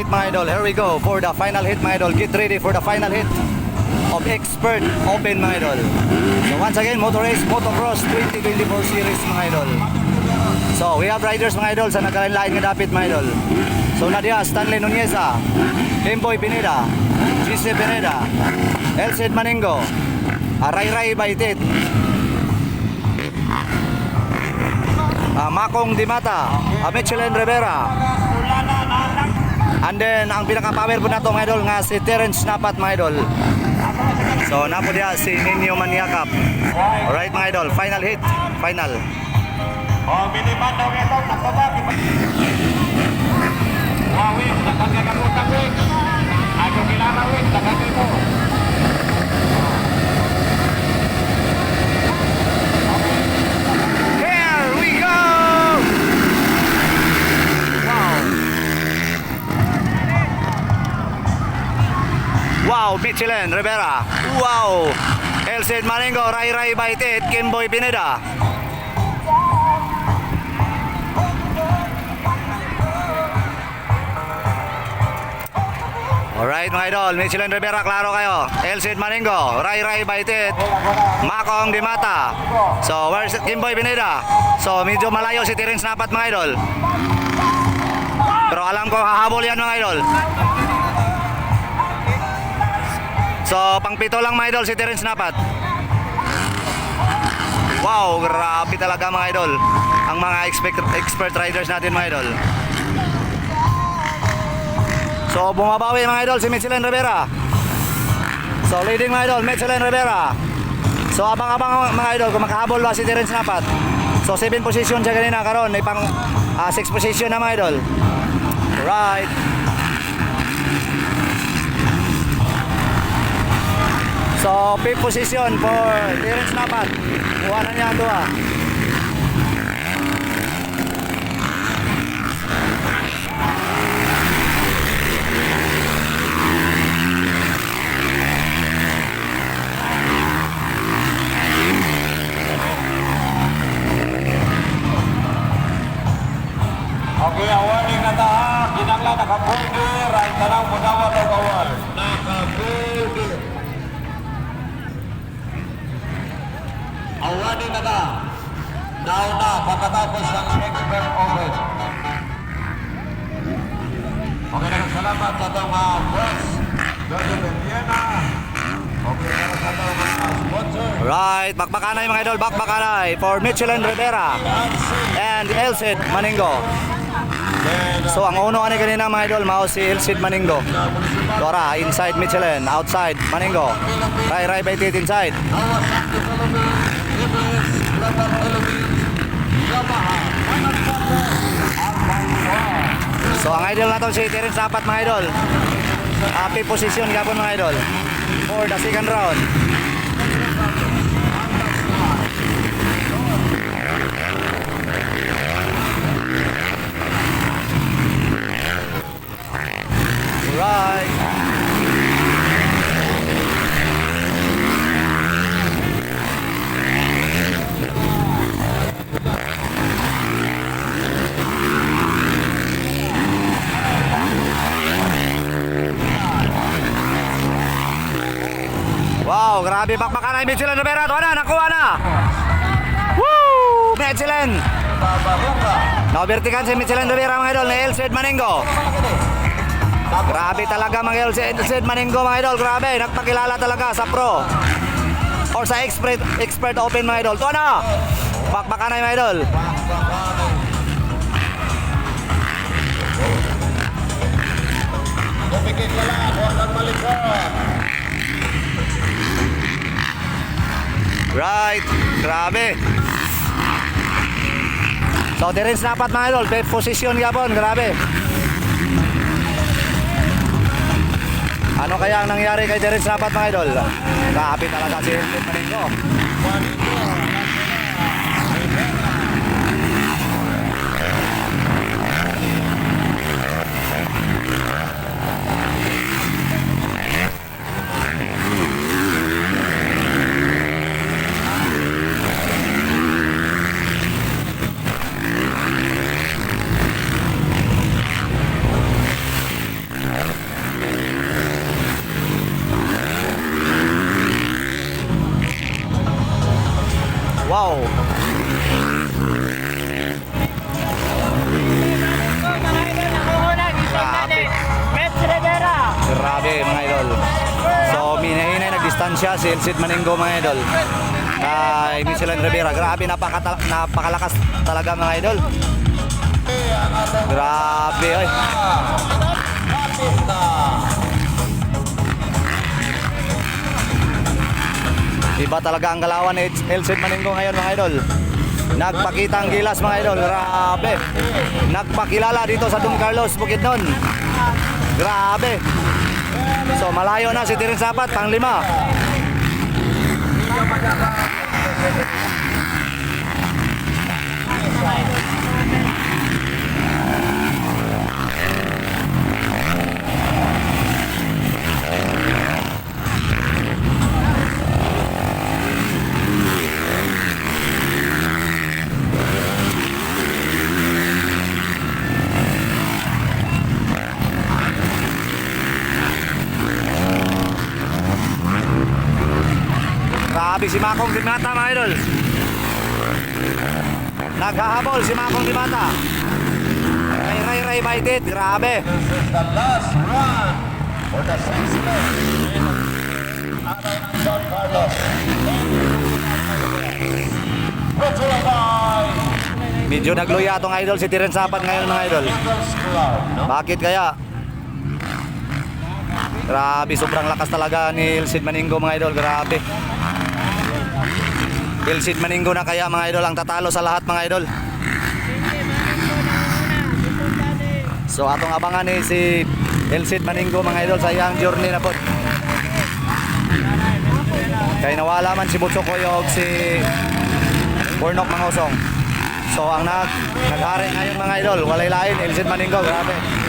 Hit mga idol, here we go for the final hit mga idol. Get ready for the final hit of Expert Open mga idol. So once again, Motor Race Motocross 2024 series mga idol. So we have riders mga idol sa nagkalain-lain nga dapit mga idol. So Nadia Stanley Nuneza, Kimboy Pineda, Gise Pineda, Elcid Maningo, Arayray Baitit, Ah, Makong Dimata, uh, Michelin Rivera, And then, ang pinaka-power po na to mga idol nga si Terence Napat mga idol. So, napo diya si Ninyo Maniakap. Alright mga idol, final hit, final. Oh, miniman daw ito, nakabag. Wawin, nakagagamutan win. Ako kilala win, nakagito. Here we go! Wow! Michelin Rivera. Wow! Elcid Maningo, Ray Ray Baitit, Kimboy Pineda. Alright mga idol, Michelin Rivera, klaro kayo. Elcid Maningo, Ray Ray Baitit, Makong Dimata. So, where's Kimboy Pineda? So, medyo malayo si Terence Napat mga idol. Pero alam ko, hahabol yan mga idol. So, pangpito lang mga idol si Terence Napat. Wow, grabe talaga mga idol. Ang mga expert, expert riders natin mga idol. So, bumabawi mga idol si Michelin Rivera. So, leading mga idol, Michelin Rivera. So, abang-abang mga idol kung makahabol ba si Terence Napat. So, 7 position siya kanina karon, may pang 6 position na mga idol. Right. So, fifth position for Terence Napat. Kuha na niya ang. Pagkatapos ng expert open. Okay, salamat sa itong uh, press. Joseph Viena. Okay, sa itong uh, sponsor. Right, bakbakanay mga idol, bakbakanay for Michelin Rivera and Elcid Maningo. So ang uno ani kanina mga idol, mao si Elcid Maningo. Dora inside Michelin, outside Maningo. Ray Ray Baitit inside. So ang idol nato si Terence Sapat mga idol. Happy position gapon mga idol for the second round. Right. Wow, grabe bakbakan na Michelin Rivera. Ito na, nakuha na. Woo! Michelin. Babaruka. Naubertikan si Michelin Rivera mga idol na Elcid Maningo. Grabe talaga mga Elcid, Elcid Maningo mga idol. Grabe, nagpakilala talaga sa pro. Or sa expert, expert open mga idol. Ito na. Bakbakan na mga idol. Pumikit ka lang, huwag kang malikot. Right. Grabe. So, Terence Napat mga idol. Fifth position yapon. Grabe. Ano kaya ang nangyari kay Terence Napat mga idol? Grabe talaga si Elcid Maningo. Distansya si Elsid Maningo mga idol. Kay Michelin Rivera. Grabe, napaka, napakalakas talaga mga idol. Grabe, oy. Iba talaga ang galawan ni Elsid Maningo ngayon mga idol. Nagpakita ang gilas mga idol. Grabe. Nagpakilala dito sa Don Carlos, Bukidnon. Grabe. So malayo na si Tirin Sapat, pang lima. Grabe si Makong Dimata mga idol. Naghahabol si Makong Dimata. Kay Ray Ray Baitit, grabe. This is the last run for the sixth leg. Araw ng Don Carlos. Medyo nagluya tong idol si Tiren Sapat ngayon mga idol. Bakit kaya? Grabe, sobrang lakas talaga ni Elsid Maninggo mga idol. Grabe. Elsid Maninggo na kaya mga idol ang tatalo sa lahat mga idol. So atong abangan ni si Elsid Maninggo mga idol sa iyang journey na po. Kay nawala man si Butso Koyog si Bornok Mangosong. So ang nag naghari ngayon mga idol, walay lain Elsid Maninggo, grabe.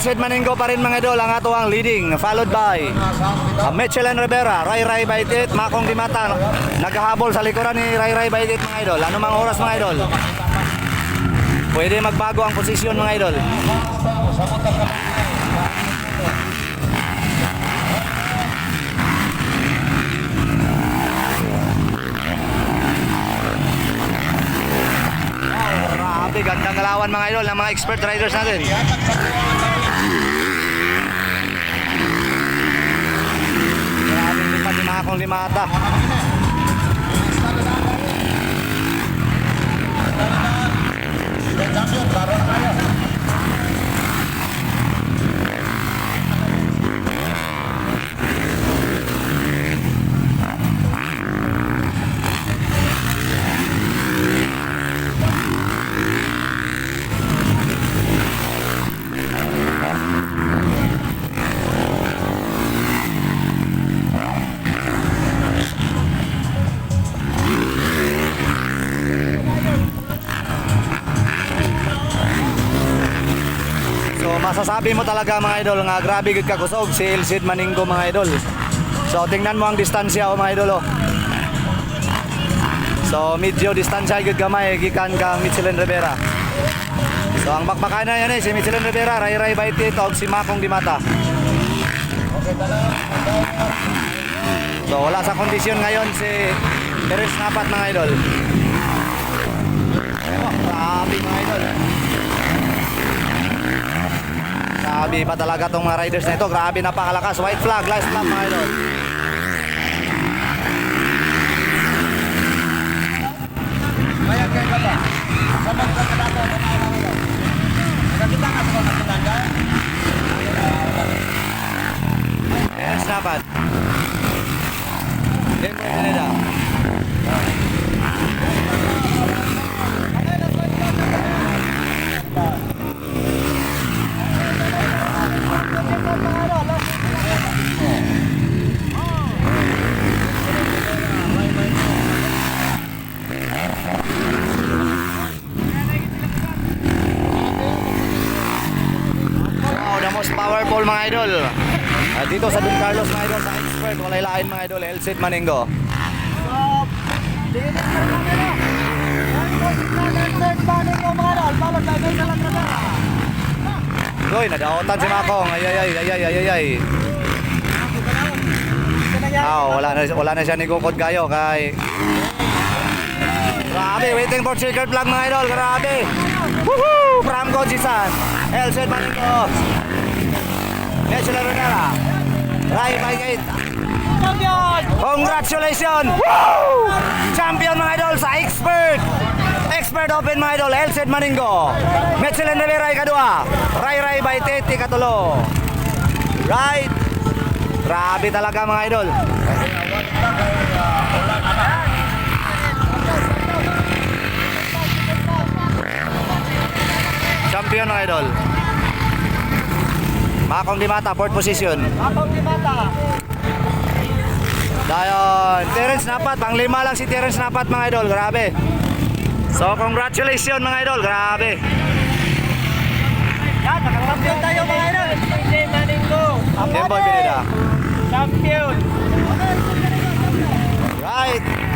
Elsid Maninggo pa rin mga idol ang ato ang leading followed by uh, Michelin Rivera, Ray Ray Baitit, Makong Dimata naghahabol sa likuran ni Ray Ray Baitit mga idol. Ano mang oras mga idol? Pwede magbago ang posisyon mga idol. Grabe, gandang galawan mga idol ng mga expert riders natin. Mga kong limata. Champion, baron tayo. So masasabi mo talaga mga idol nga grabe gud ka kusog si Elsid Maninggo mga idol. So tingnan mo ang distansya o mga idol oh. So medyo distansya gud gamay gikan kang Michelin Rivera. So ang bakbakan na yan eh si Michelin Rivera, Ray Ray Baitit o si Makong Dimata. So wala sa kondisyon ngayon si Teres Napat mga idol. Oh, grabe mga idol. Grabe pa talaga tong mga riders na ito. Grabe napakalakas. White flag, last lap mga idol. Kaya kayo ka ba? Sabag ka ka dato. Nakakita ka sa mga katanda? Yes, dapat. Tempo Pineda. Wow, the powerful mga idol. Ah, dito sa Don Carlos mga idol, sa expert, walay lain mga idol, Elsit Maningo. Goy, nadaotan si Makong. Ay, ay, ay, ay, ay, ay, ay, ay. Ah, wala na, wala na siya ni Gukod kayo kay... Grabe, waiting for secret vlog mga idol, grabe. Woohoo! From Gojisan, Elsit Maningo. National Renala. Rai by gate. Congratulations! Woo! Champion mga idol sa expert! Expert Open mga idol, Elsid Maningo. Michelin de Rai kadua. Rai Rai by Teti katulo. Right. Grabe talaga mga idol. Champion mga idol. Makong Dimata, fourth position. Makong Dimata. Dayon, Terence Napat, pang lima lang si Terence Napat mga idol, grabe. So congratulations mga idol, grabe. Yan, nakakampiyon tayo mga idol. Game boy, Pineda. Champion. Right.